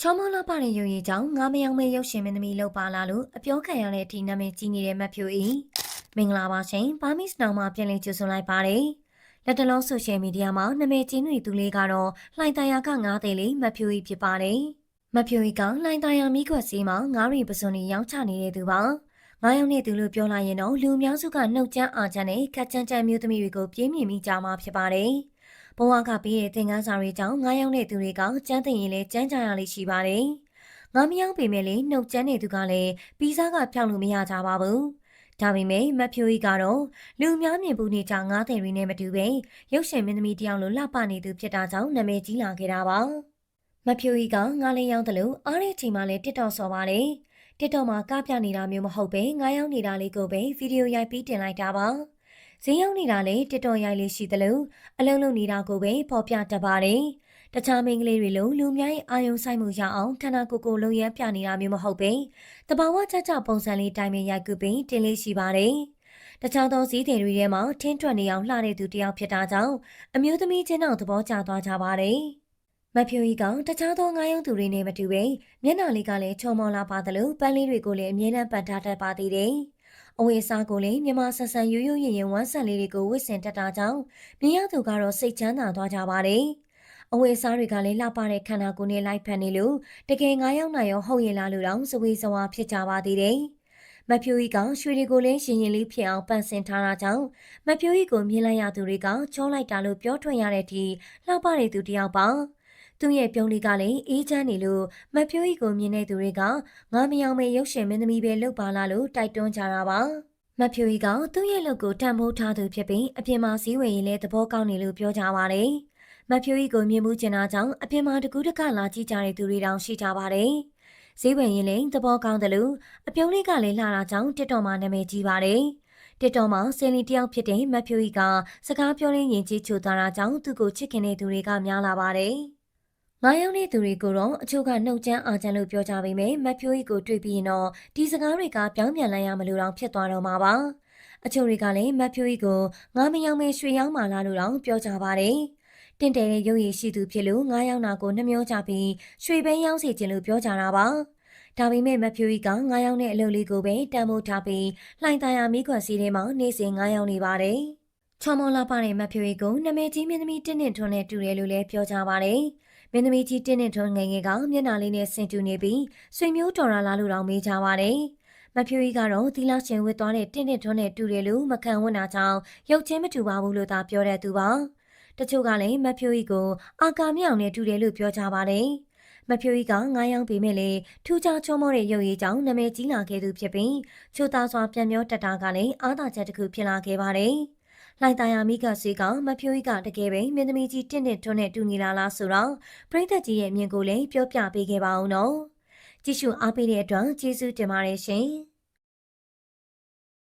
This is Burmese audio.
ချောမောလာပါတဲ့ရုပ်ရည်ကြောင့်ငါမယောင်မဲရုပ်ရှင်မင်းသမီးလောက်ပါလာလို့အပြောခံရတဲ့အထိနာမည်ကြီးနေတဲ့မတ်ဖြူဤမင်္ဂလာပါရှင်ပါမစ်နောင်မှာပြန်လည်ကြိုဆိုလိုက်ပါတယ်လက်တလုံးဆိုရှယ်မီဒီယာမှာနာမည်ကြီးနေသူလေးကတော့လှိုင်တရာကငါးသေးလေးမတ်ဖြူဤဖြစ်ပါတယ်မတ်ဖြူဤကလှိုင်တရာမိခွက်စီးမှာငါးရီပစွန်နေရောင်းချနေတဲ့သူပါငါးယောက်နဲ့သူလို့ပြောလိုက်ရင်တော့လူအများစုကနှုတ်ကြမ်းအားချမ်းနဲ့ကတ်ကြမ်းကြမ်းမျိုးသမီးတွေကိုပြင်းပြင်းမိကြမှာဖြစ်ပါတယ် ဘဝကပြီးတဲ့သင်ခန်းစာတွေကြောင့်ငါးယောက်နဲ့သူတွေကကြမ်းတင်ရင်လည်းကြမ်းကြရလိမ့်ရှိပါတယ်။ငါမယောက်ပေမဲ့လေနှုတ်ကြမ်းနေသူကလည်းပီဇာကဖြောင်းလို့မရကြပါဘူး။ဒါပေမဲ့မဖြိုကြီးကတော့လူများမြင်ပူနေကြငါးတယ်တွေနဲ့မတူပဲရုပ်ရှင်မင်းသမီးတယောက်လိုလှပနေသူဖြစ်တာကြောင့်နာမည်ကြီးလာခဲ့တာပါ။မဖြိုကြီးကငါလေးယောက်တယ်လို့အားတဲ့အချိန်မှလည်းတစ်တော်ဆော်ပါတယ်။တစ်တော်မှာကပြနေတာမျိုးမဟုတ်ပဲငါရောက်နေတာလေးကိုပဲဗီဒီယိုရိုက်ပြီးတင်လိုက်တာပါ။ ဈေးရောက်နေတာလေတစ်တော်ရိုက်လေးရှိသလိုအလုံးလုံးနေတာကိုပဲပေါ်ပြတတ်ပါတယ်။တခြားမိန်းကလေးတွေလိုလူများရဲ့အာယုံဆိုင်မှုရအောင်ခန္ဓာကိုယ်ကိုယ်လုံးရပြနေတာမျိုးမဟုတ်ပဲတဘာဝကြကြပုံစံလေးတိုင်းပဲရိုက်ကူပြီးတင်လေးရှိပါတယ်။တခြားသောစည်းတွေတွေထဲမှာထင်းထွက်နေအောင်လှတဲ့သူတစ်ယောက်ဖြစ်တာကြောင့်အမျိုးသမီးချင်းတော့သဘောကျသွားကြပါတယ်။မဖြူကြီးကတခြားသောငါးရုံသူတွေနဲ့မတူပဲမျက်နှာလေးကလည်းချုံမောလာပါသလိုပန်းလေးတွေကိုလည်းအမြဲတမ်းပတ်ထားတတ်ပါသေးတယ်။ အဝေးစားကိုလည်းမြမဆန်ဆန်ရိုးရိုးရင်ရင်ဝမ်းဆန်လေးတွေကိုဝစ်ဆင်တတ်တာကြောင့်မြင်ရသူကတော့စိတ်ချမ်းသာသွားကြပါတယ်။အဝေးစားတွေကလည်းလှပတဲ့ခန္ဓာကိုယ်နဲ့လိုက်ဖက်နေလို့တကယ်ငါးယောက်နိုင်ရောဟုတ်ရင်လားလို့တော့စဝေးစဝါဖြစ်ကြပါသေးတယ်။မဖြူကြီးကရွှေတွေကိုလည်းရင်ရင်လေးဖြစ်အောင်ပန့်စင်ထားတာကြောင့်မဖြူကြီးကိုမြင်လိုက်ရသူတွေကချောလိုက်တာလို့ပြောထွက်ရတဲ့အထိလှပတဲ့သူတစ်ယောက်ပါ။ သူ့ရဲ့ပြုံးလေးကလည်းအေးချမ်းနေလို့မဖြိုးကြီးကိုမြင်တဲ့သူတွေကငါမယောင်မဲရုပ်ရှင်မင်းသမီးပဲလုပ်ပါလားလို့တိုက်တွန်းကြတာပါမဖြိုးကြီးကသူ့ရဲ့လုပ်ကိုတန်ဖိုးထားသူဖြစ်ပြီးအပြင်မှာစည်းဝေးရင်လည်းသဘောကောင်းနေလို့ပြောကြပါတယ်မဖြိုးကြီးကိုမြင်မှုကျင်တာကြောင့်အပြင်မှာတကူးတကလာကြည့်ကြတဲ့သူတွေတောင်ရှိကြပါတယ်ဈေးဝယ်ရင်လည်းသဘောကောင်းတယ်လို့အပြုံးလေးကလည်းလှတာကြောင့်တစ်တော်မှာနာမည်ကြီးပါတယ်တစ်တော်မှာဆယ်လီတယောက်ဖြစ်တဲ့မဖြိုးကြီးကစကားပြောရင်းရင်ကြီးချိုသွားတာကြောင့်သူ့ကိုချစ်ခင်တဲ့သူတွေကများလာပါတယ်။ ငါးယောက်တဲ့သူတွေကိုတော့အချို့ကနှုတ်ချမ်းအားချမ်းလို့ပြောကြပေမဲ့မဖြိုးကြီးကိုတွေ့ပြီးရင်တော့ဒီစကားတွေကပြောင်းပြန်လိုက်ရမလို့တော့ဖြစ်သွားတော့မှာပါ။အချို့တွေကလည်းမဖြိုးကြီးကိုငါမယောင်မဲရွှေယောင်းမာလာလို့တော့ပြောကြပါတယ်။တင့်တယ်တဲ့ရုပ်ရည်ရှိသူဖြစ်လို့ငါးယောက်နာကိုနှမျောကြပြီးရွှေဘဲယောင်းစီခြင်းလို့ပြောကြတာပါ။ဒါပေမဲ့မဖြူကြီးကငါးယောက်နဲ့အလုပ်လေးကိုပဲတန်ဖိုးထားပြီးလှိုင်သာယာမိခွက်စီးထဲမှာနေစဉ်ငါးယောက်နေပါတယ်။ချော်မောလာပါတဲ့မဖြူကြီးကနမဲကြီးမင်းသမီးတင်းနဲ့ထွန်းနဲ့တူတယ်လို့လည်းပြောကြပါတယ်။ မင်းသမီးကြီးတင်းနဲ့ထွန်းငယ်ငယ်ကမျက်နှာလေးနဲ့ဆင်တူနေပြီးဆွေမျိုးတော်ရလာလို့တောင်မေးကြပါတယ်။မဖြူကြီးကတော့သီလရှင်ဝတ်သွားတဲ့တင်းနဲ့ထွန်းနဲ့တူတယ်လို့မခံဝတ်တာကြောင့်ရုပ်ချင်းမတူပါဘူးလို့သာပြောတဲ့သူပါ။တချို့ကလည်းမဖြူကြီးကိုအာကာမြောင်နဲ့တူတယ်လို့ပြောကြပါတယ်။မဖြူကြီးကငားယောင်ပေမဲ့လေထူးခြားချုံမောတဲ့ရုပ်ရည်ကြောင့်နာမည်ကြီးလာခဲ့သူဖြစ်ပြီးချိုသားစွာပြန်ပြောတတ်တာကလည်းအားသာချက်တစ်ခုဖြစ်လာခဲ့ပါတယ်။ လိုက်တာယာမိကစီကမဖြူကြီးကတကယ်ပဲမင်းသမီးကြီးတင့်တဲ့ထွန်းနဲ့တူညီလာလားဆိုတော့ပရိသတ်ကြီးရဲ့အမြင်ကိုလည်းပြောပြပေးခဲ့ပါဦးနော်။ကြည့်ရှုအားပေးတဲ့အတွက်ကျေးဇူးတင်ပါတယ်ရှင်။